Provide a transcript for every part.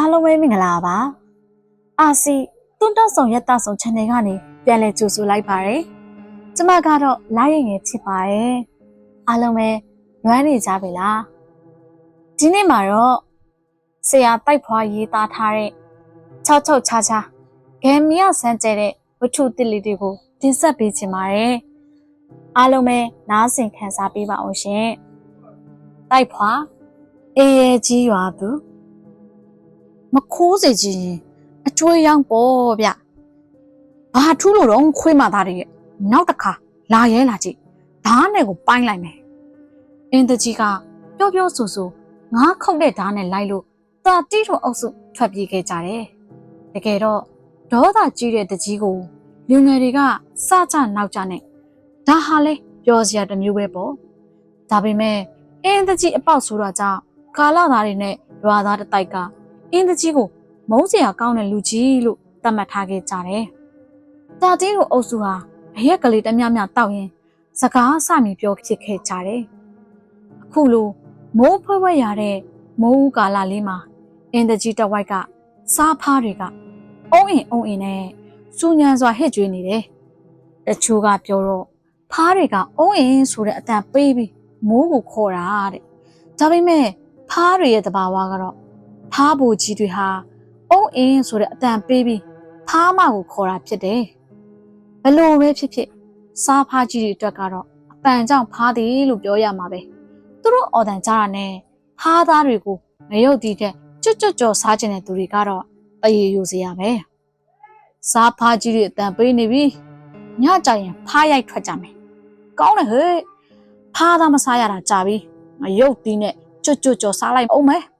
အားလုံးပဲမင်္ဂလာပါအာစီတွန်းတော့ဆောင်ရက်တာဆောင် channel ကနေပြန်လည်ကြိုဆိုလိုက်ပါတယ်ကျမကတော့လာရငယ်ဖြစ်ပါတယ်အားလုံးပဲလွမ်းနေကြပြီလားဒီနေ့မှာတော့ဆရာတိုက်ဖွာရေးသားထားတဲ့66ချာချာဂမ်မီယာစမ်းကျဲတဲ့ဝတ္ထုတစ်လေးတွေကိုတင်ဆက်ပေးချင်ပါတယ်အားလုံးပဲနားဆင်ခံစားပေးပါအောင်ရှင်တိုက်ဖွာအေးရဲကြီးရွာသူ မခိုးစေချင်ရင်အကျွေးရောက်ပေါ့ဗျဘာထူးလို့တော့ခွေးမသားတွေရဲ့နောက်တစ်ခါလာရဲလာကြည့်ဓာတ်နဲ့ကိုပိုင်းလိုက်မယ်အင်းတကြီးကပျော့ပျော့ဆူဆူငါးခုတ်တဲ့ဓာတ်နဲ့လိုက်လို့တာတိထုံအုပ်စုထွက်ပြေးခဲ့ကြတယ်တကယ်တော့ဒေါသကြီးတဲ့တကြီးကိုလူငယ်တွေကစကြနောက်ကြနဲ့ဒါဟာလေပျော်စရာတစ်မျိုးပဲပေါ့ဒါပေမဲ့အင်းတကြီးအပေါက်ဆိုတော့ကြောင့်ကာလသားတွေနဲ့ရွာသားတစ်တိုက်က အင်းတကြီးကိုမုန်းစရာကောင်းတဲ့လူကြီးလို့သတ်မှတ်ထားခဲ့ကြတယ်။တာတင်းတို့အုပ်စုဟာအရက်ကလေးတမျှမျှတောက်ရင်စကားစမြည်ပြောဖြစ်ခဲ့ကြတယ်။အခုလိုမိုးဖွဲဖွဲရတဲ့မိုးဦးကာလလေးမှာအင်းတကြီးတဝိုက်ကစားဖားတွေကအုံးအင်အုံးအင်နဲ့စူညံစွာဟစ်ကြွေးနေတယ်။တချို့ကပြောတော့ဖားတွေကအုံးအင်ဆိုတဲ့အတန်ပေးပြီးမိုးကိုခေါ်တာတဲ့။ဒါပေမဲ့ဖားတွေရဲ့တဘာဝကတော့ ဖားဘူကြီးတွေဟာအုံအင်းဆိုတဲ့အတန်ပေးပြီးဖားမကိုခေါ်တာဖြစ်တယ်။ဘလို့ပဲဖြစ်ဖြစ်စားဖားကြီးတွေအတွက်ကတော့အပန်ကြောင့်ဖားတယ်လို့ပြောရမှာပဲ။သူတို့အော်တန်ကြတာနဲ့ဖားသားတွေကိုမရုပ်တီးတဲ့ကျွတ်ကျွတ်ကြော်စားကျင်တဲ့သူတွေကတော့တရေယူစရာပဲ။စားဖားကြီးတွေအတန်ပေးနေပြီ။ညကြရင်ဖားရိုက်ထွက်ကြမယ်။ကောင်းတယ်ဟဲ့။ဖားသားမစားရတာကြာပြီ။မရုပ်တီးနဲ့ကျွတ်ကျွတ်ကြော်စားလိုက်အောင်မယ်။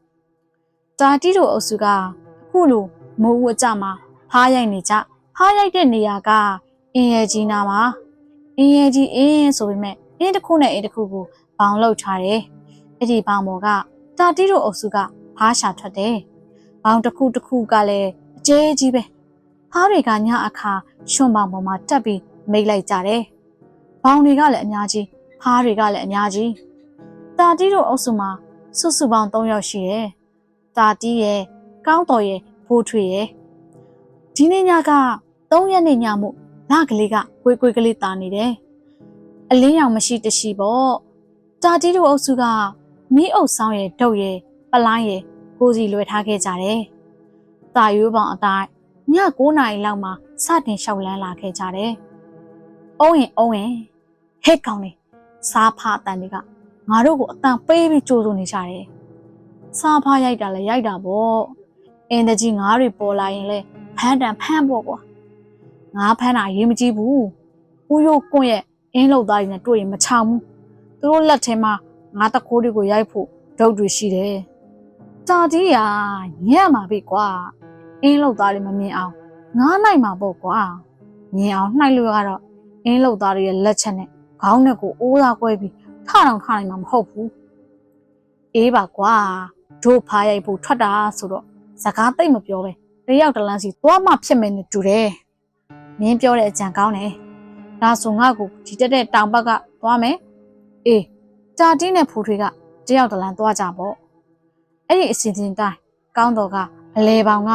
တာတီတို့အုပ်စုကအခုလိုမိုးဝကြမှာဖားရိုက်နေကြဖားရိုက်တဲ့နေရာကအင်းရဲကြီးနာမှာအင်းရဲကြီးအင်းဆိုပေမဲ့အင်းတစ်ခုနဲ့အင်းတစ်ခုကိုဘောင်လောက်ထားတယ်အဲ့ဒီဘောင်ပေါ်ကတာတီတို့အုပ်စုကဖားရှာထွက်တယ်ဘောင်တစ်ခုတစ်ခုကလည်းအကျဲကြီးပဲဖားတွေကညအခါရွှွန်ဘောင်ပေါ်မှာတက်ပြီးမိတ်လိုက်ကြတယ်ဘောင်တွေကလည်းအများကြီးဖားတွေကလည်းအများကြီးတာတီတို့အုပ်စုမှာစုစုပေါင်း3ယောက်ရှိတယ် တာတီးရဲ့ကောင်းတော်ရဲ့ဖိုးထွေရဲ့ဒီနေ့ညက3ရက်နေ့ညမှုလကလေးကကွေးကွေးကလေးတာနေတယ်အလင်းရောင်မရှိတရှိပေါ့တာတီးတို့အုပ်စုကမီးအုပ်ဆောင်ရဲ့ဒုတ်ရဲ့ပလိုင်းရဲ့ကိုစီလွယ်ထားခဲ့ကြတယ်တာရိုးပေါင်အတိုင်းည9နာရီလောက်မှာစတင်လျှောက်လန်းလာခဲ့ကြတယ်အုံးရင်အုံးရင်ဟဲ့ကောင်းနေစားဖားအတန်တွေကငါတို့ကိုအတန်ပေးပြီးကြိုးစုံနေကြတယ် စားဖားရိုက်တာလဲရိုက်တာပေါ့အင်းတကြီးငါးတွေပေါ်လာရင်လဲဖမ်းတန်ဖမ်းပေါ့ကွာငါးဖမ်းတာရေးမကြည့်ဘူးဦးရိုးကွန့်ရဲ့အင်းလောက်သားတွေနဲ့တွေ့ရင်မချောင်ဘူးသူတို့လက်ထဲမှာငါးတခိုးတွေကိုရိုက်ဖို့ဒုတ်တွေရှိတယ်တာကြီးကညံ့မှာပြီကွာအင်းလောက်သားတွေမမြင်အောင်ငားနိုင်မှာပေါ့ကွာမြင်အောင်နှိုက်လို့ရတော့အင်းလောက်သားတွေရဲ့လက်ချက်နဲ့ခေါင်းနဲ့ကိုအိုးသားကွဲပြီးထထောင်ထနိုင်မှာမဟုတ်ဘူးအေးပါကွာ တို့ဖားရိုက်ဖို့ထွက်တာဆိုတော့စကားသိမ့်မပြောပဲတယောက်တလန်းစီသွားမှဖြစ်မယ်နဲ့တူတယ်။မင်းပြောတဲ့အကြံကောင်းတယ်။ဒါဆိုငါ့ကိုဒီတက်တဲ့တောင်ဘက်ကသွားမယ်။အေးတာတီးနဲ့ဖူထွေးကတယောက်တလန်းသွားကြပေါ့။အဲ့ဒီအစီအစဉ်တိုင်းကောင်းတော်ကအလဲပေါင်က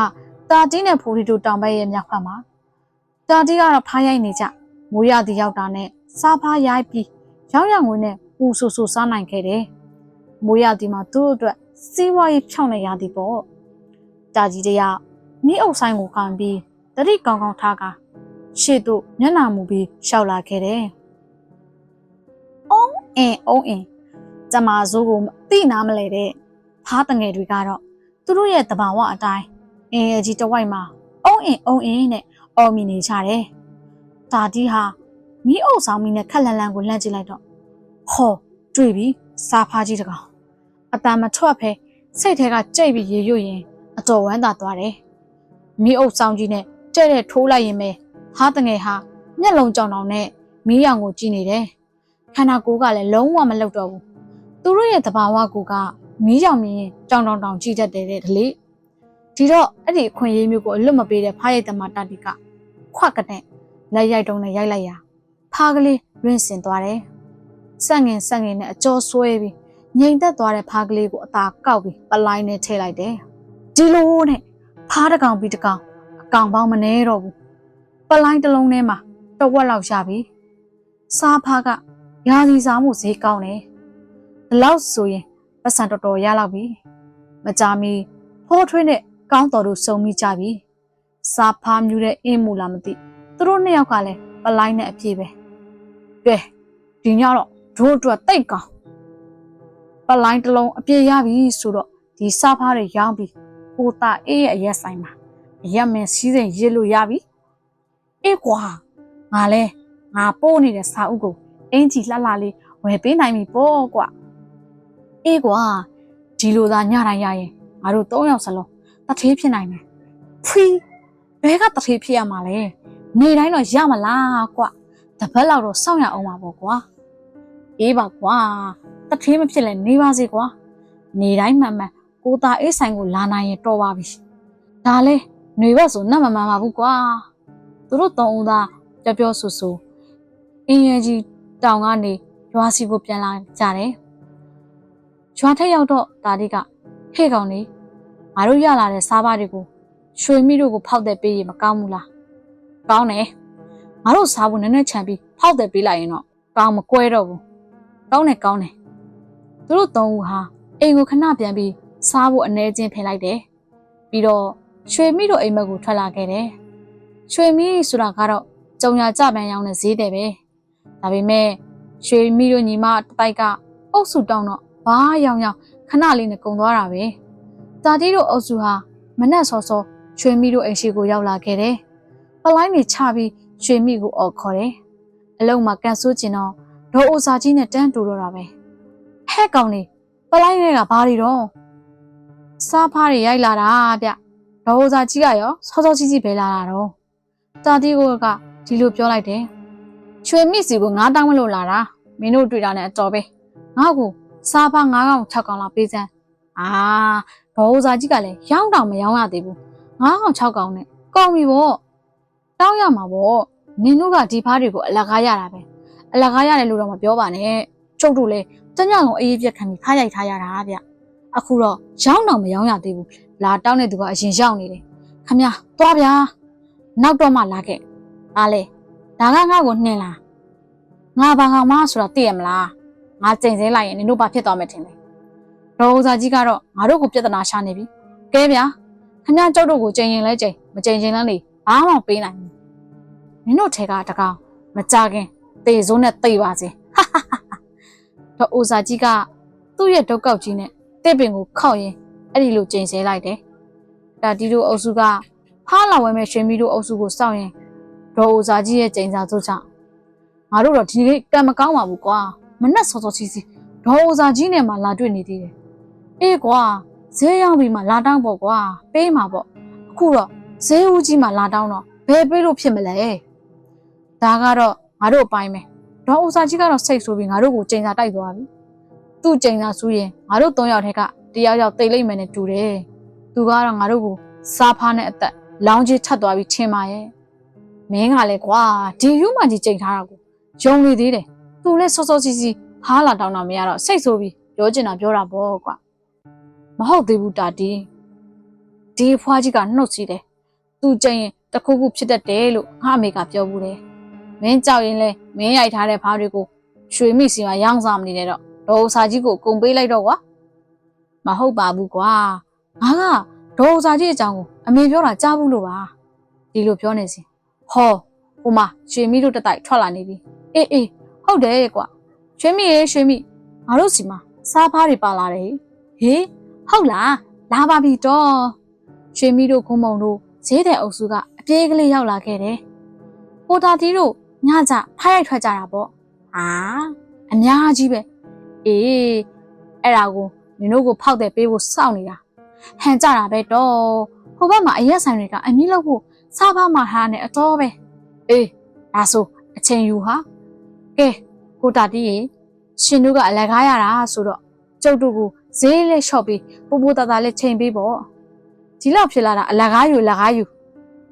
တာတီးနဲ့ဖူထွေးတို့တောင်ဘက်ရဲ့မြောက်ဘက်မှာတာတီးကတော့ဖားရိုက်နေကြမိုးရသည်ရောက်တာနဲ့စားဖားရိုက်ပြီးရောက်ရငွေနဲ့ပူဆူဆူစားနိုင်ခဲ့တယ်။ မိုးရသည်မှာသူ့အတွက်စီးပွားရေးဖြောင်းနေရသည်ပေါ့တာကြီးတယောက်မိအုပ်ဆိုင်ကိုခံပြီးတတိကောင်းကောင်းထားကရှေ့သို့မျက်နှာမူပြီးရှောက်လာခဲ့တယ်။အုံးအင်းအုံးအင်းကျမစိုးကိုသိနာမလဲတဲ့ဖားတငယ်တွေကတော့သူတို့ရဲ့တဘာဝအတိုင်းအင်းရဲ့ကြီးတစ်ဝိုက်မှာအုံးအင်းအုံးအင်းနဲ့အော်မီနေကြတယ်။တာတီဟာမိအုပ်ဆောင်မီနဲ့ခက်လန်လန်ကိုလှမ်းကြည့်လိုက်တော့ဟောတွေ့ပြီစားဖားကြီးတကောင် အတန်မထွက်ဖဲစိတ်ထဲကကြိတ်ပြီးရေရွတ်ရင်အတော်ဝမ်းသာသွားတယ်။မီးအုပ်ဆောင်ကြီးနဲ့တဲ့တဲ့ထိုးလိုက်ရင်ပဲဟားတငယ်ဟာမျက်လုံးကြောင်တောင်နဲ့မီးရောင်ကိုကြည့်နေတယ်။ခန္ဓာကိုယ်ကလည်းလုံးဝမလှုပ်တော့ဘူး။သူတို့ရဲ့သဘာဝကိုကမီးရောင်မြင်ရင်ကြောင်တောင်တောင်ကြည့်တတ်တယ်တဲ့ဒလေ။ဒီတော့အဲ့ဒီအခွင့်အရေးမျိုးကိုအလွတ်မပေးတဲ့ဖားရိုက်သမားတတိကခွက်ကတဲ့လက်ရိုက်တုံးနဲ့ရိုက်လိုက်ရာဖားကလေးရင်းစင်သွားတယ်။ဆက်ငင်ဆက်ငင်နဲ့အကျော်ဆွဲပြီး ငိမ်သက်သွားတဲ့ဖားကလေးကိုအသာကောက်ပြီးပလိုင်းနဲ့ထည့်လိုက်တယ်ဒီလိုနဲ့ဖားတစ်ကောင်ပြီးတစ်ကောင်အကောင်ပေါင်းမနေတော့ဘူးပလိုင်းတစ်လုံးထဲမှာတစ်ဝက်လောက်ရပြီစားဖားကရာစီစားမှုဈေးကောင်းတယ်ဒီလောက်ဆိုရင်ပတ်စံတော်တော်ရလောက်ပြီမကြမီဖိုးထွေးနဲ့ကောင်းတော်တို့စုံမိကြပြီစားဖားမြူတဲ့အင်းမူလားမသိသူတို့နှစ်ယောက်ကလည်းပလိုင်းနဲ့အပြည့်ပဲကဲဒီညတော့တို့အတွက်တိတ်ကောင်း ပလိုင်းတစ်လုံးအပြည့်ရပြီဆိုတော့ဒီစားဖားတွေရောင်းပြီးကိုတာအေးရဲ့အရက်ဆိုင်မှာအရက်မင်းစီးစိမ်ရစ်လို့ရပြီအေးကွာငါလဲငါပို့နေတဲ့စာအုပ်ကိုအင်ကြီးလှလှလေးဝယ်ပေးနိုင်ပြီပေါ့ကွာအေးကွာဒီလိုသာညတိုင်းရရင်ငါတို့၃ယောက်စလုံးတထေးဖြစ်နိုင်တယ်ဖီဘဲကတထေးဖြစ်ရမှာလဲနေတိုင်းတော့ရမလားကွာတပတ်လောက်တော့စောင့်ရအောင်ပါပေါ့ကွာအေးပါကွာ တထေးမဖြစ်လဲနေပါစေကွာနေတိုင်းမှန်မှန်ကိုတာအေးဆိုင်ကိုလာနိုင်ရင်တော်ပါပြီဒါလဲຫນွေဘက်ဆိုနတ်မမှန်ပါဘူးကွာသူတို့သုံးဦးသားပြောပြောဆူဆူအင်းရဲ့ကြီးတောင်ကနေရွာစီကိုပြန်လာကြတယ်ရွာထက်ရောက်တော့တာဒီကဟဲ့ကောင်လေးငါတို့ရလာတဲ့စားပါတွေကိုရွှေမိတို့ကိုဖောက်တဲ့ပေးရင်မကောင်းဘူးလားကောင်းတယ်ငါတို့စားဖို့နည်းနည်းချန်ပြီးဖောက်တဲ့ပေးလိုက်ရင်တော့ကောင်းမကွဲတော့ဘူးကောင်းတယ်ကောင်းတယ် သူတို့သုံးဦးဟာအိမ်ကိုခဏပြန်ပြီးစားဖို့အနေချင်းဖင်လိုက်တယ်ပြီးတော့ရွှေမိတို့အိမ်မက်ကိုထွက်လာခဲ့တယ်ရွှေမိဆိုတာကတော့ကြုံရကြပန်းရောင်းတဲ့ဈေးတယ်ပဲဒါပေမဲ့ရွှေမိတို့ညီမတပိုက်ကအုပ်စုတောင်းတော့ဘာရောင်ရောင်ခဏလေးနဲ့ကုံသွားတာပဲတာတီတို့အုပ်စုဟာမနက်စောစောရွှေမိတို့အိမ်ရှိကိုရောက်လာခဲ့တယ်ပလိုင်းတွေချပြီးရွှေမိကိုអော်ခေါ်တယ်အလုံးမှာကန်ဆိုးကျင်တော့ဒေါ်အိုစာကြီးနဲ့တန်းတူတော့တာပဲ ဟဲ့ကောင်လေးပလိုက်နဲ့ကဘာတွေတော့စားဖားတွေရိုက်လာတာဗျဒေါ်စာကြီးကရောစောစောကြီးကြီးပဲလာတာတော့တာတီကိုကဒီလိုပြောလိုက်တယ်ချွေမိစီကိုငါတောင်းမလို့လာတာမင်းတို့တွေ့တာနဲ့အတော်ပဲငါ့ကိုစားဖားငါးကောင်၆ကောင်လာပေးစမ်းအာဒေါ်စာကြီးကလည်းရောင်းတောင်မရောင်းရသေးဘူးငါးကောင်၆ကောင်နဲ့ကောင်းပြီပေါ့တောင်းရမှာပေါ့နင်တို့ကဒီဖားတွေကိုအလကားရတာပဲအလကားရတယ်လို့တော့မပြောပါနဲ့ချုပ်တို့လည်း တညလုံးအေးပြက်ခံပြီးဖားရိုက်ထားရတာဗျအခုတော့ရောင်းတော့မရောင်းရသေးဘူးလာတောင်းတဲ့သူကအရင်ရောက်နေတယ်ခမသွားဗျာနောက်တော့မှလာခဲ့အားလေဒါကငါ့ကိုနှင်လားငါဘာကောင်မဆိုတော့သိရမလားငါကြိမ်စဲလိုက်ရင်နင်တို့ဘာဖြစ်သွားမယ်ထင်လဲဒေါ်ဦးစာကြီးကတော့ငါတို့ကိုပြဿနာရှာနေပြီကဲဗျာခမကျုပ်တို့ကိုကြိမ်ရင်လဲကြိမ်မကြိမ်ရင်လဲလေဘာမှမပေးနိုင်ဘူးနင်တို့ထဲကတကောင်မကြခင်တေစိုးနဲ့တိတ်ပါစေ ဒေါ်ဦးစာကြီးကသူ့ရဲ့ဒုတ်ကောက်ကြီးနဲ့တစ်ပင်ကိုခောက်ရင်အဲ့ဒီလိုကြိမ်ဆဲလိုက်တယ်ဒါဒီလိုအုပ်စုကဖားလာဝဲမဲ့ရွှေမီတို့အုပ်စုကိုစောင့်ရင်ဒေါ်ဦးစာကြီးရဲ့ကြိမ်စာတို့ကြောင့်ငါတို့တော့ဒီနေ့ကံမကောင်းပါဘူးကွာမနဲ့စောစောချီစီဒေါ်ဦးစာကြီးနဲ့မှလာတွေ့နေသေးတယ်အေးကွာဈေးရောက်ပြီးမှလာတောင်းပေါ့ကွာပေးမှာပေါ့အခုတော့ဈေးဦးကြီးမှလာတောင်းတော့ဘယ်ပေးလို့ဖြစ်မလဲဒါကတော့ငါတို့အပိုင်းပဲ ဒေါ်ဦးစာကြီးကတော့စိတ်ဆိုးပြီးငါတို့ကိုကြိမ်စာတိုက်သွားပြီသူ့ကြိမ်စာဆူးရင်ငါတို့၃ယောက်ထဲကတယောက်ယောက်တိတ်လိုက်မယ်နဲ့တူတယ်သူကတော့ငါတို့ကိုစားဖားနဲ့အသက်လောင်းကြီးထတ်သွားပြီးထင်ပါရဲ့မင်းကလည်းကွာဒီယူမကြီးကြိမ်ထားတာကိုယုံနေသေးတယ်သူလည်းစောစောစီစီဟားလာတောင်းတာမရတော့စိတ်ဆိုးပြီးပြောချင်တာပြောတာပေါ့ကွာမဟုတ်သေးဘူးတာတီဒီဖွားကြီးကနှုတ်စီတယ်သူကြိမ်ရင်တခုခုဖြစ်တတ်တယ်လို့ငါအမေကပြောဘူးတယ် မင်းကြောက်ရင်လဲမင်းရိုက်ထားတဲ့ဖားတွေကိုရွှေမိစီမှာရောင်းစားမနေနဲ့တော့ဒေါ်စာကြီးကိုကုန်ပေးလိုက်တော့ကွာမဟုတ်ပါဘူးကွာငါကဒေါ်စာကြီးအကြောင်းကိုအမေပြောတာကြားဘူးလို့ပါဒီလိုပြောနေစီဟောဟိုမှာရွှေမိတို့တက်တိုက်ထွက်လာနေပြီအေးအေးဟုတ်တယ်ကွာရွှေမိရေရွှေမိငါတို့စီမှာစားဖားတွေပါလာတယ်ဟေးဟုတ်လားလာပါပြီတော့ရွှေမိတို့ခုံမုံတို့ဈေးတဲ့အုပ်စုကအပြေးကလေးရောက်လာခဲ့တယ်ကိုတာတီတို့ ညကြဖားရိုက်ထွက်ကြတာပေါ့ဟာအများကြီးပဲအေးအဲ့ဒါကိုနင်တို့ကိုဖောက်တဲ့ပေးဖို့စောင့်နေတာဟန်ကြတာပဲတော့ဟိုဘက်မှာအရက်ဆိုင်တွေကအမီးလို့ဖို့စားဖားမှာထားနေအတော်ပဲအေးဒါဆိုအချိန်ယူဟာကဲကိုတာတီးရေရှင်တို့ကအလကားရတာဆိုတော့ကျုပ်တို့ကိုဈေးလေးလျှော့ပြီးပူပူတတာလေးချိန်ပေးပေါ့ဒီလောက်ဖြစ်လာတာအလကားယူလကားယူ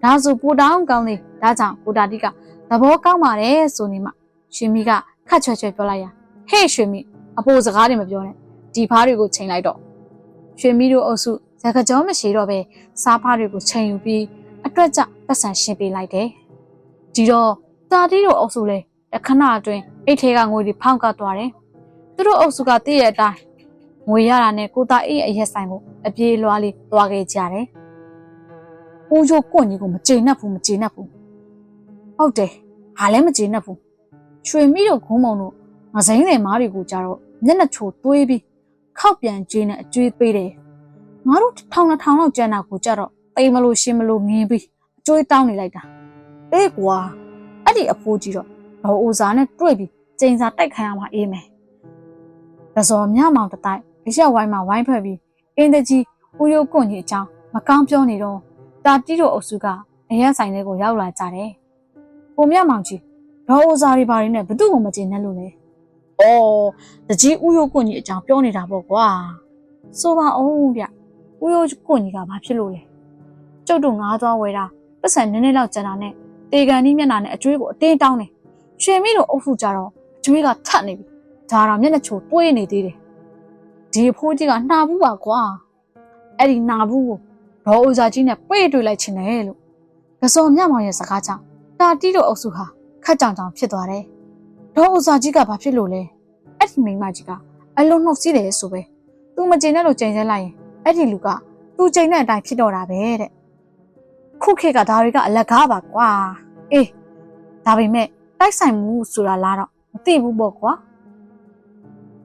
ဒါဆိုပူတောင်းကောင်းလေဒါကြောင့်ကိုတာတီးက သဘောကောင်းပါတယ်ဆိုနေမှရှင်မီကခတ်ချွဲချွဲပြောလိုက်ရဟေ့ရွှေမီအပိုစကားတွေမပြောနဲ့ဒီဖားတွေကိုချိန်လိုက်တော့ရွှေမီတို့အုပ်စုဇကကြောမရှိတော့ပဲစားဖားတွေကိုချိန်ယူပြီးအတွက်ကြပတ်စံရှင်းပေးလိုက်တယ်ဒီတော့တာတီတို့အုပ်စုလဲတခဏအတွင်းအိတ်ထဲကငွေတွေဖောင်းကသွားတယ်သူတို့အုပ်စုကတည့်ရဲ့အတိုင်းငွေရတာနဲ့ကိုသားအေးရဲ့အရက်ဆိုင်ကိုအပြေးလွှားလေးသွားခဲ့ကြတယ်ဦးချိုကွန့်ကြီးကိုမကျေနပ်ဘူးမကျေနပ်ဘူး ဟုတ်တယ်ဟာလည်းမကျေနပ်ဘူးရွှေမိတို့ခုံးမုံတို့ငစိမ့်တယ်မားတွေကိုကြတော့မျက်နှာချိုတွေးပြီးခောက်ပြန်ကျင်းနဲ့အကျွေးပေးတယ်ငါတို့ထောင်နှစ်ထောင်လောက်ကျန်တာကိုကြတော့တိမ်မလို့ရှင်းမလို့ငင်းပြီးအကျွေးတောင်းနေလိုက်တာအေးကွာအဲ့ဒီအဖိုးကြီးတော့ဘောအိုစာနဲ့တွေ့ပြီးကျိန်စာတိုက်ခိုင်းရမှာအေးမယ်။ဒါဆိုမြမောင်တတိုက်အရက်ဝိုင်းမှာဝိုင်းဖွဲ့ပြီးအင်းတကြီးဦးရုပ်ကွန်ကြီးအကြောင်းမကောင်းပြောနေတော့တာတီတို့အုပ်စုကအရက်ဆိုင်လေးကိုရောက်လာကြတယ်။ ကိုမြမောင်ကြီးဒေါ်အိုစာတွေဘာတွေနဲ့ဘသူ့ကိုမကျင်နဲ့လို့လဲ။အော်တကြီးဦးရုပ်ကွန်ကြီးအကြောင်းပြောနေတာပေါ့ကွာ။ဆိုပါအောင်ဗျ။ဦးရုပ်ကွန်ကြီးကဘာဖြစ်လို့လဲ။ကျုပ်တို့ငားသွားဝယ်တာပတ်စံနည်းနည်းလောက်ကျန်တာနဲ့တေကန်ကြီးမျက်နှာနဲ့အကျွေးကိုအတင်းတောင်းတယ်။ရွှေမိတို့အုပ်စုကြတော့အကျွေးကထတ်နေပြီ။ဒါတော့မျက်နှာချိုတွေးနေသေးတယ်။ဒီအဖိုးကြီးကနှာဘူးပါကွာ။အဲ့ဒီနှာဘူးကိုဒေါ်ဦးစာကြီးနဲ့ပြေးတွေ့လိုက်ချင်တယ်လို့။ကစော်မြမောင်ရဲ့စကားကြောင့် တာတီတို့အုပ်စုဟာခက်ကြောင်ကြောင်ဖြစ်သွားတယ်။ဒေါ်ဦးစာကြီးကဘာဖြစ်လို့လဲ။အဲ့ဒီမိန်းမကြီးကအလုံးနှုတ်စီးတယ်ဆိုပဲ။ तू မကျင်တဲ့လို့ကျင်ကျဲလိုက်ရင်အဲ့ဒီလူက तू ကျင်တဲ့အတိုင်းဖြစ်တော့တာပဲတဲ့။ခုခေတ်ကဒါတွေကအလကားပါကွာ။အေးဒါပေမဲ့တိုက်ဆိုင်မှုဆိုတာလားတော့မသိဘူးပေါ့ကွာ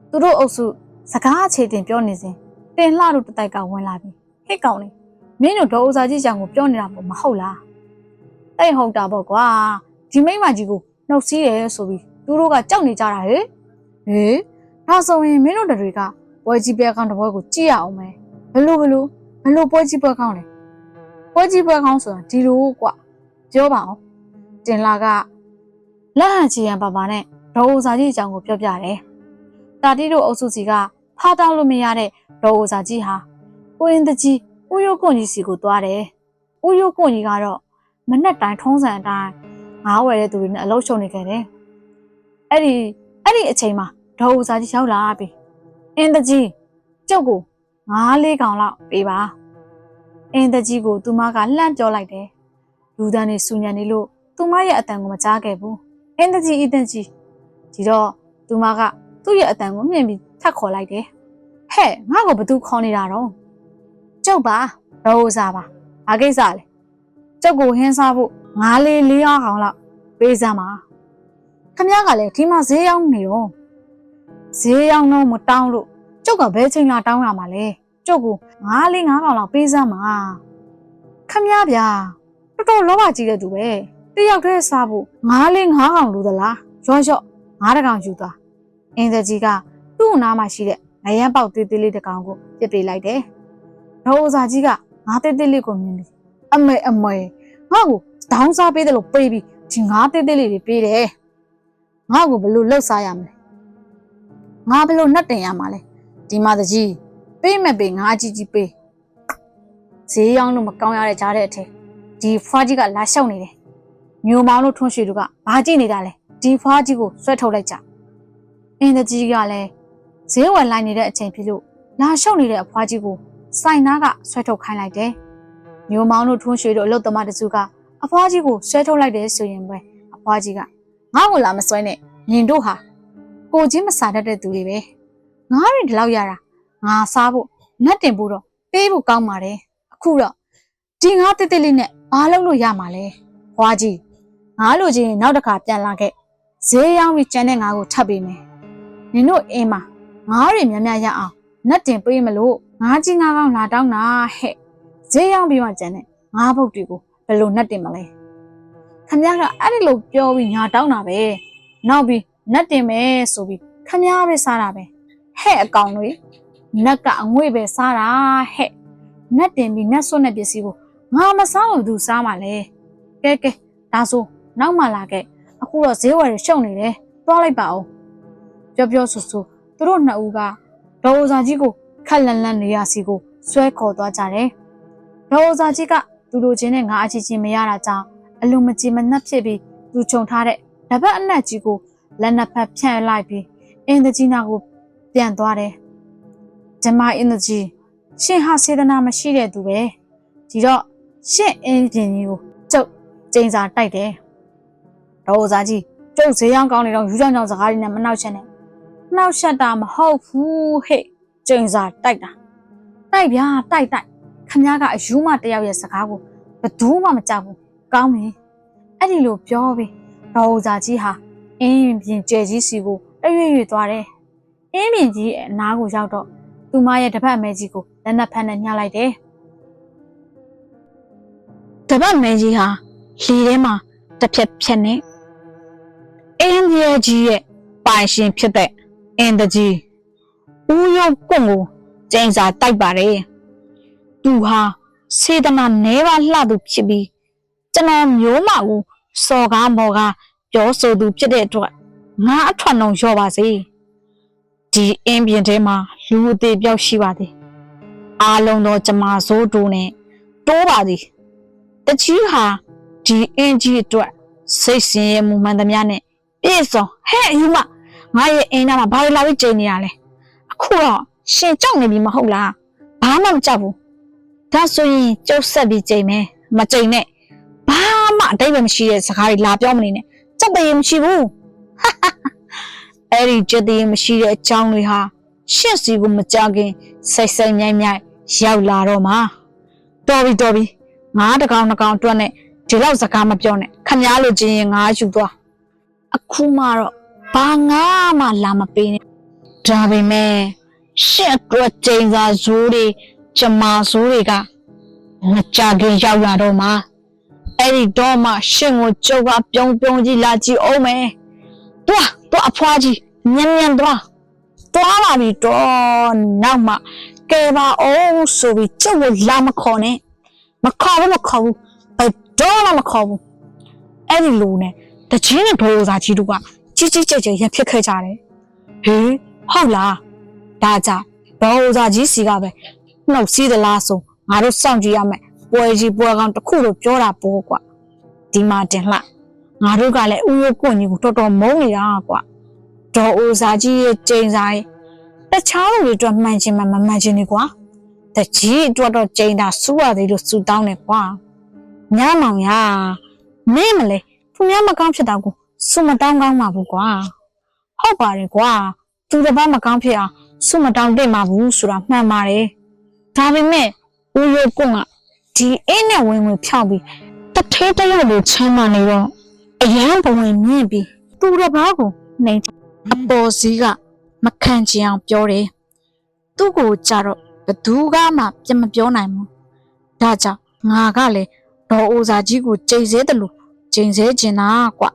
သူတို့အုပ်စုစကားအခြေတင်ပြောနေစဉ်တင်လှတို့တတိုက်ကဝင်လာပြီဟစ်ကောင်လေမင်းတို့ဒေါ်ဦးစာကြီးကြောင့်ကိုပြောနေတာပေါ့မဟုတ်လား တိတ်ဟုတ်တာပေါ့ကွာဒီမိမကြီးကိုနှုတ်စည်းတယ်ဆိုပြီးသူတို့ကကြောက်နေကြတာဟဲ့ဟေးဒါဆိုရင်မင်းတို့တွေကပွဲကြီးပွဲကောင်းတစ်ပွဲကိုကြည့်ရအောင်မယ်ဘလို့ဘလို့ဘလို့ပွဲကြီးပွဲကောင်းလဲပွဲကြီးပွဲကောင်းဆိုတာဒီလိုကွာပြောပါအောင်တင်လာကလက်ဟန်ချီရန်ပါပါနဲ့ဒေါ်အိုစာကြီးအကြောင်းကိုပြောပြတယ်။တာတီတို့အုပ်စုစီကဖားတောင်းလို့မရတဲ့ဒေါ်အိုစာကြီးဟာကိုရင်တကြီးဦးရုပ်ကွန်ကြီးစီကိုသွားတယ်။ဦးရုပ်ကွန်ကြီးကတော့ မနဲ့တိုင်းထုံးစံအတိုင်းငါးဝယ်တဲ့သူတွေနဲ့အလုပ်ရှုံနေခဲ့တယ်။အဲ့ဒီအဲ့ဒီအချိန်မှာဒေါ်အိုစာကြီးရောက်လာပြီ။အင်းတကြီးကျုပ်ကိုငါးလေးကောင်လောက်ပေးပါ။အင်းတကြီးကိုသူမကလှမ်းပြောလိုက်တယ်။လူသားနေစူညံနေလို့သူမရဲ့အတန်ကိုမကြားခဲ့ဘူးအင်းတကြီးအင်းတကြီးဒီတော့သူမကသူ့ရဲ့အတန်ကိုမြင်ပြီးထပ်ခေါ်လိုက်တယ်ဟဲ့ငါ့ကိုဘသူခေါ်နေတာတော့ကျုပ်ပါရောစားပါဘာကိစ္စလဲ ကျုပ်ကိုဟင်းစားဖို့ငါးလေးလေးအောင်အောင်လောက်ပေးစမ်းပါခမရကလည်းဒီမှာဈေးရောက်နေတော့ဈေးရောက်တော့မတောင်းလို့ကျုပ်ကဘယ်ချိန်လာတောင်းရမှာလဲကျုပ်ကိုငါးလေးငါးကောင်လောက်ပေးစမ်းပါခမရဗျာတော်တော်လောဘကြီးတဲ့သူပဲတယောက်တည်းစားဖို့ငါးလေးငါးကောင်လူသလားရော့ရော့ငါးတကောင်ယူသွားအင်းသကြီးကသူ့နားမှာရှိတဲ့ငရမ်းပေါက်သေးသေးလေးတစ်ကောင်ကိုပြစ်ပေးလိုက်တယ်ဒေါ်ဥစာကြီးကငါးသေးသေးလေးကိုမြင်ပြီး အမေအမေငါ့ကိုတောင်းစားပေးတယ်လို့ပေးပြီးဒီငါးသေးသေးလေးတွေပေးတယ်ငါ့ကိုဘလို့လှုပ်စားရမလဲငါဘလို့နှက်တင်ရမှာလဲဒီမှာတကြီးပေးမဲ့ပေးငါကြီးကြီးပေးဈေးရောင်းလို့မကောင်းရတဲ့ကြားတဲ့အထက်ဒီဖွားကြီးကလာလျှောက်နေတယ်မျိုးမောင်တို့ထွန်းရွှေတို့ကဘာကြည့်နေတာလဲဒီဖွားကြီးကိုဆွဲထုတ်လိုက်ကြအင်းတကြီးကလည်းဈေးဝယ်လိုက်နေတဲ့အချိန်ဖြစ်လို့လာလျှောက်နေတဲ့အဖွားကြီးကိုစိုင်နာကဆွဲထုတ်ခိုင်းလိုက်တယ် မျိုးမောင်တို့ထွန်းရွှေတို့အလုတ်သမားတစုကအဖွားကြီးကိုဆွဲထုတ်လိုက်တယ်ဆိုရင်ပဲအဖွားကြီးကငါ့ကိုလာမဆွဲနဲ့ညင်တို့ဟာကိုချင်းမစားတတ်တဲ့သူတွေပဲငါးရင်ဒီလောက်ရတာငါစားဖို့ငတ်တင်ဖို့တော့ပေးဖို့ကောင်းပါတယ်အခုတော့ဒီငါးတစ်တစ်လေးနဲ့ဘာလုပ်လို့ရမှာလဲဖွားကြီးငါလိုချင်နောက်တစ်ခါပြန်လာခဲ့ဈေးရောင်းပြီးကျန်တဲ့ငါကိုထပ်ပေးမယ်နင်တို့အင်းမှာငါးတွေများများရအောင်နတ်တင်ပေးမလို့ငါးကြီးငါးကောင်းလာတောင်းတာဟဲ့ ဈေးရောင်းပြီးမှကျန်တဲ့ငါးဘုတ်တွေကိုဘယ်လိုနတ်တင်မလဲခမရကအဲ့ဒီလိုပြောပြီးညာတောင်းတာပဲနောက်ပြီးနတ်တင်မယ်ဆိုပြီးခမရပဲစားတာပဲဟဲ့အကောင်တွေနတ်ကအငွေ့ပဲစားတာဟဲ့နတ်တင်ပြီးနတ်ဆွတ်တဲ့ပစ္စည်းကိုငါမစားဘူးသူစားမှလဲကဲကဲဒါဆိုနောက်မှလာခဲ့အခုတော့ဈေးဝယ်ရရှုံနေတယ်သွားလိုက်ပါဦးပြောပြောဆူဆူသူတို့နှစ်ဦးကဒေါ်အိုစာကြီးကိုခက်လန်လန်နေရစီကိုဆွဲခေါ်သွားကြတယ် ဒေါ်အိုစာကြီးကသူလိုချင်တဲ့ငါအချင်းချင်းမရတာကြောင့်အလိုမကြည်မနှက်ဖြစ်ပြီးသူခြုံထားတဲ့တပတ်အနက်ကြီးကိုလက်နှစ်ဖက်ဖြန့်လိုက်ပြီးအင်းတကြီးနာကိုပြန်သွားတယ်ဓမ္မအင်းတကြီးရှင်ဟာစေတနာမရှိတဲ့သူပဲဒီတော့ရှင့်အင်းပြင်ကြီးကိုကျုပ်ကျင်းစာတိုက်တယ်ဒေါ်စားကြီးကျုပ်ဈေးရောက်ကောင်းနေတော့ယူကြောင်ကြောင်စကားတွေနဲ့မနှောက်ချက်နဲ့နှောက်ချက်တာမဟုတ်ဘူးဟဲ့ကျင်းစာတိုက်တာတိုက်ဗျာတိုက်တိုက် ခမ ्या ကအယူမတယောက်ရဲ့စကားကိုဘယ်သူမှမကြောက်ဘူးကောင်းပြီအဲ့ဒီလိုပြောပြီးဒေါ်စားကြီးဟာအင်းပြင်ကျဲကြီးစီကိုတရွေ့ရွေ့သွားတယ်အင်းပြင်ကြီးရဲ့အနားကိုရောက်တော့သူမရဲ့တပတ်မဲကြီးကိုလက်နက်ဖက်နဲ့ညှလိုက်တယ်တပတ်မဲကြီးဟာလေထဲမှာတစ်ဖြက်ဖြက်နဲ့အင်းကြီးကြီးရဲ့ပိုင်ရှင်ဖြစ်တဲ့အင်းတကြီးဦးရုံကွန့်ကိုကျင်းစာတိုက်ပါတယ် သူဟာစေတနာနဲပါလှသူဖြစ်ပြီးကျွန်တော်မျိုးမကိုစော်ကားမော်ကားပြောဆိုသူဖြစ်တဲ့အတွက်ငါအထွတ်နှုံလျော့ပါစေဒီအင်းပြင်ထဲမှာလူအသေးပြောက်ရှိပါသည်အားလုံးသောကျမစိုးတူနဲ့တိုးပါသည်တချီးဟာဒီအင်းကြီးအတွက်စိတ်ဆင်းရဲမှုမှန်သမျှနဲ့ပြည့်စုံဟဲ့ယူမငါရဲ့အင်းသားမှာဘာလို့လာပြီးကြိမ်နေရလဲအခုတော့ရှင်ကြောက်နေပြီမဟုတ်လားဘာမှမကြောက်ဘူး ဒါဆိုရင်ကျုပ်ဆက်ပြီးကြိမ်မယ်မကြိမ်နဲ့ဘာမှအတိတ်ပဲမရှိတဲ့စကားတွေလာပြောမနေနဲ့စက်တရေမရှိဘူးအဲ့ဒီကြက်တရေမရှိတဲ့အကြောင်းတွေဟာရှင့်စီကိုမကြခင်စိတ်စိတ်မြိုင်မြိုင်ရောက်လာတော့မှာတော်ပြီတော်ပြီငါးတကောင်တစ်ကောင်အတွက်နဲ့ဒီလောက်စကားမပြောနဲ့ခမားလိုချင်းရင်ငါယူသွားအခုမှတော့ဘာငါမှလာမပေးနဲ့ဒါပေမဲ့ရှင့်အတွက်ကျင်းစာဇိုးတွေ ကျမဇိုးတွေကမကြခင်ရောက်လာတော့မှာအဲ့ဒီတော့မှရှင်ကိုကျုပ်ကပြုံးပြုံးကြီးလာကြည့်အောင်မယ်။တွားတွားအဖွားကြီးညံ့ညံ့တွားတွားလာပြီတော့နောက်မှကဲပါအောင်ဆိုပြီးကျုပ်ကိုလာမခေါ်နဲ့မခေါ်ဘူးမခေါ်ဘူးဘယ်တော့မှမခေါ်ဘူးအဲ့ဒီလူနဲ့တချင်းနဲ့ဒေါ်စာကြီးတို့ကကြီးကြီးကျယ်ကျယ်ရဖြစ်ခဲ့ကြတယ်ဟေးဟုတ်လားဒါကြဒေါ်စာကြီးစီကပဲ နှုတ်စည်းသလားဆိုငါတို့စောင့်ကြည့်ရမယ်ပွဲကြီးပွဲကောင်းတစ်ခုလို့ပြောတာပေါ့ကွာဒီမှာတင်လှငါတို့ကလည်းဥယျာဉ်ကွကြီးကိုတော်တော်မုန်းနေတာကွာဒေါ်အိုစာကြီးရဲ့ကျိန်စာရဲ့တခြားလူတွေအတွက်မှန်ချင်မှမမှန်ချင်နေကွာတကြီးအတွက်တော့ကျိန်တာစူးရသေးလို့စူတောင်းနေကွာညမောင်ရမင်းမလဲသူများမကောင်းဖြစ်တာကိုစူမတောင်းကောင်းမှာဘူးကွာဟုတ်ပါတယ်ကွာသူတစ်ပတ်မကောင်းဖြစ်အောင်စူမတောင်းတင်မှာဘူးဆိုတာမှန်ပါတယ် ဒါပေမဲ့ဦးရုပ်ကွကဒီအင်းနဲ့ဝင်ဝင်ဖြောက်ပြီးတထဲတရုပ်လိုချမ်းမနေတော့အရန်ဘဝင်မြင့်ပြီးသူတစ်ပါးကိုနှိမ်အပေါ်စီးကမခံချင်အောင်ပြောတယ်သူ့ကိုကြတော့ဘသူကမှပြန်မပြောနိုင်ဘူးဒါကြောင့်ငါကလည်းဒေါ်အိုစာကြီးကိုကြိတ်ဆဲတယ်လို့ကြိမ်ဆဲချင်တာကွ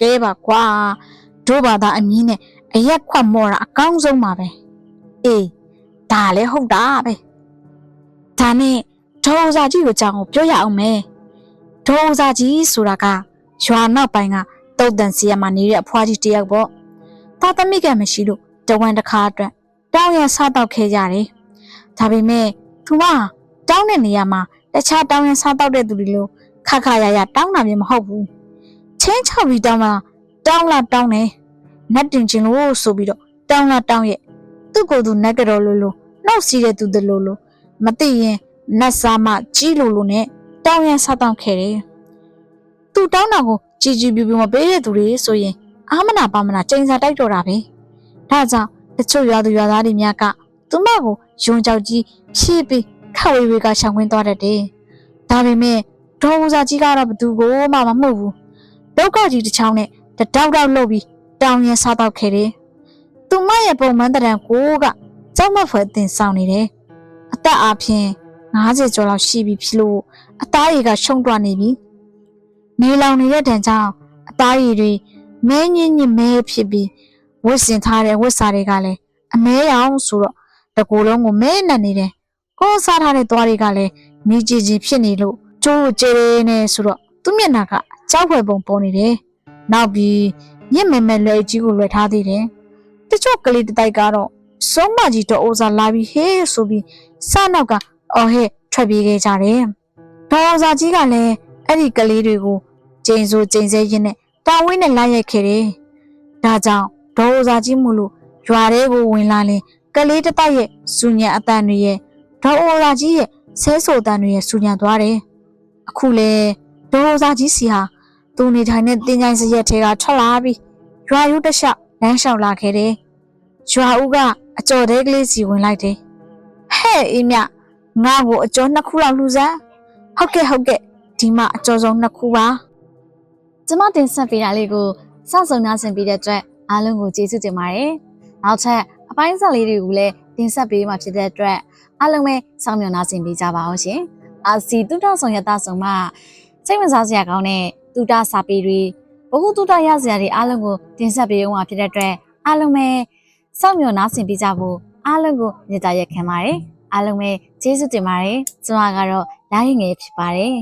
ကဲပါကွာတို့ဘာသာအမည်နဲ့အရက်ခွတ်မော်တာအကောင်းဆုံးပါပဲအေးဒါလည်းဟုတ်တာပဲ ဒါနဲ့ဒေါ်စာကြီးကိုကြောင်ကိုပြောရအောင်မယ်ဒေါ်စာကြီးဆိုတာကရွာနောက်ပိုင်းကတုတ်တန်စီရမှာနေတဲ့အဖွားကြီးတယောက်ပေါ့သားသမီးကမရှိလို့တဝန်တစ်ခါအတွက်တောင်းရစားတော့ခဲ့ကြတယ်ဒါပေမဲ့သူကတောင်းတဲ့နေရာမှာတခြားတောင်းရစားတော့တဲ့သူတွေလိုခခရရတောင်းတာမျိုးမဟုတ်ဘူးချင်းချောက်ပြီးတောင်းလာတောင်းလာတောင်းနေနတ်တင်ချင်းလို့ဆိုပြီးတော့တောင်းလာတောင်းရဲ့သူ့ကိုယ်သူနက်ကြော်လို့လို့နှောက်စီတဲ့သူတလို့လို့ မသိရင်နတ်စားမကြီးလို့လို့နဲ့တောင်းရန်စားတောင်းခဲ့တယ်။သူတောင်းတာကိုကြည်ကြည်ပြူပြူမပေးတဲ့သူတွေဆိုရင်အာမနာပါမနာချိန်စာတိုက်တော့တာပဲ။ဒါကြောင့်တချို့ရွာသူရွာသားတွေများကသူမကိုယွန်ကြောက်ကြီးဖြည့်ပြီးခက်ဝေးဝေးကရှောင်ခွင်းသွားတတ်တယ်။ဒါပေမဲ့ဒေါ်ဦးစာကြီးကတော့ဘသူကိုမှမမှုဘူး။ဒုက္ခကြီးတစ်ချောင်းနဲ့တတောက်တောက်လှုပ်ပြီးတောင်းရင်စားတော့ခဲ့တယ်။သူမရဲ့ပုံမှန်တရံကိုကကြောက်မဖွယ်တင်ဆောင်နေတယ်။ အသက်အားဖြင့်90ကျော်လောက်ရှိပြီဖြစ်လို့အသားရည်ကရှုံးတွနေပြီနေလောင်နေတဲ့တန်ကြောင့်အသားရည်တွေမဲညင်းညင်းမဲဖြစ်ပြီးဝတ်ဆင်ထားတဲ့ဝတ်စာတွေကလည်းအမဲရောင်ဆိုတော့တကူလုံးကိုမဲနဲ့နေတယ်ကိုယ်စားထားတဲ့သွားတွေကလည်းနေကြည်ကြည်ဖြစ်နေလို့ကျိုးကျဲနေဆိုတော့သူ့မျက်နှာကကြောက်ဖွယ်ပုံပေါ်နေတယ်နောက်ပြီးညစ်မဲမဲလွယ်ကြီးကိုလွယ်ထားသေးတယ်တချို့ကလေးတတိုက်ကတော့စုံးမကြီးတော့အိုးစားလာပြီးဟေးဆိုပြီး စနောက်ကအော်ဟဲ့ထွက်ပြေးခဲ့ကြတယ်။ဒေါ်စာကြီးကလည်းအဲ့ဒီကလေးတွေကိုကျိန်ဆိုကျိန်ဆဲရင်းနဲ့တာဝင်းနဲ့လိုက်ရိုက်ခဲ့တယ်။ဒါကြောင့်ဒေါ်စာကြီးမို့လို့ရွာထဲကိုဝင်လာရင်ကလေးတစ်တိုက်ရဲ့ဇူညံအတန်တွေရဲ့ဒေါ်အိုရာကြီးရဲ့ဆဲဆိုတန်တွေရဲ့စူညံသွားတယ်အခုလေဒေါ်အိုရာကြီးစီဟာသူနေထိုင်တဲ့တင်ကြိုင်စရက်ထဲကထွက်လာပြီးရွာရုတစ်လျှောက်လမ်းလျှောက်လာခဲ့တယ်ရွာဦးကအကြော်တဲကလေးစီဝင်လိုက်တယ် ဟဲ့အေးမြငါ့ကိုအကြော်နှစ်ခုလောက်လှူစမ်းဟုတ်ကဲ့ဟုတ်ကဲ့ဒီမှာအကြော်ဆုံးနှစ်ခုပါကျမတင်ဆက်ပေးတာလေးကိုစဆုံနာဆင်ပေးတဲ့အတွက်အားလုံးကိုကျေးဇူးတင်ပါတယ်နောက်ထပ်အပိုင်းဆက်လေးတွေကိုလည်းတင်ဆက်ပေးမှာဖြစ်တဲ့အတွက်အားလုံးပဲစောင့်မျှော်နာဆင်ပေးကြပါအောင်ရှင်အာစီတုဒ္ဒဆောင်ရတဆောင်မှစိတ်ဝင်စားစရာကောင်းတဲ့တုဒ္ဒစာပေတွေဘ ഹു တုဒ္ဒရစရာတွေအားလုံးကိုတင်ဆက်ပေးအောင်မှာဖြစ်တဲ့အတွက်အားလုံးပဲစောင့်မျှော်နာဆင်ပေးကြဖို့ အားလုံးကိုညတာရက်ခံပါတယ်အားလုံးပဲကျေးဇူးတင်ပါတယ်ကျွန်မကတော့လိုင်းငယ်ဖြစ်ပါတယ်